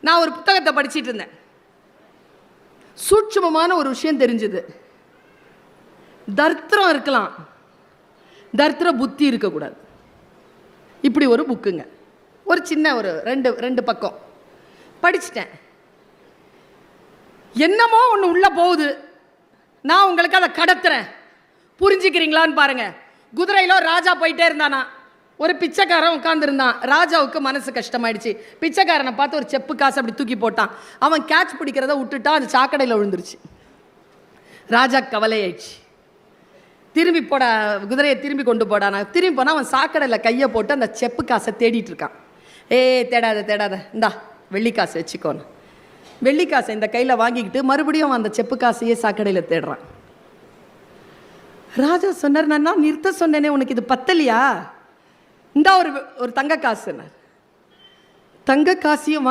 நான் ஒரு புத்தகத்தை படிச்சுட்டு இருந்தேன். சூட்சுமமான ஒரு விஷயம் தெரிஞ்சுது. தர்த்திரம் இருக்கலாம். தர்த்திர புத்தி இருக்கக்கூடாது. இப்படி ஒரு புக்குங்க. ஒரு சின்ன ஒரு ரெண்டு ரெண்டு பக்கம். படிச்சிட்டேன். என்னமோ ஒன்று உள்ளே போகுது. நான் உங்களுக்கு அதை கடத்துறேன். புரிஞ்சுக்கிறீங்களான்னு பாருங்கள் குதிரையிலோ ராஜா போயிட்டே இருந்தானா? ஒரு பிச்சைக்காரன் உட்காந்துருந்தான் ராஜாவுக்கு மனசு கஷ்டமாயிடுச்சு. பிச்சைக்காரனை பார்த்து ஒரு செப்பு காசு அப்படி தூக்கி போட்டான். அவன் கேட்ச் பிடிக்கிறத விட்டுட்டான் அது சாக்கடையில் விழுந்துருச்சு. ராஜா கவலையாயிடுச்சு. திரும்பி போட குதிரையை திரும்பி கொண்டு போடானா திரும்பி போனால் அவன் சாக்கடையில் கையை போட்டு அந்த செப்பு காசை தேடிட்டு இருக்கான். ஏய் தேடாத தேடாத. இந்தா வெள்ளிக்காசு வச்சுக்கோன்னு வெள்ளிக்காசை இந்த கையில் வாங்கிக்கிட்டு மறுபடியும் அவன் அந்த செப்பு காசையே சாக்கடையில் தேடுறான். ராஜா சொன்னார் நான் நிறுத்த சொன்னேனே உனக்கு இது பத்தலையா? இந்த ஒரு ஒரு தங்க காசுன்னார் தங்க காசையும்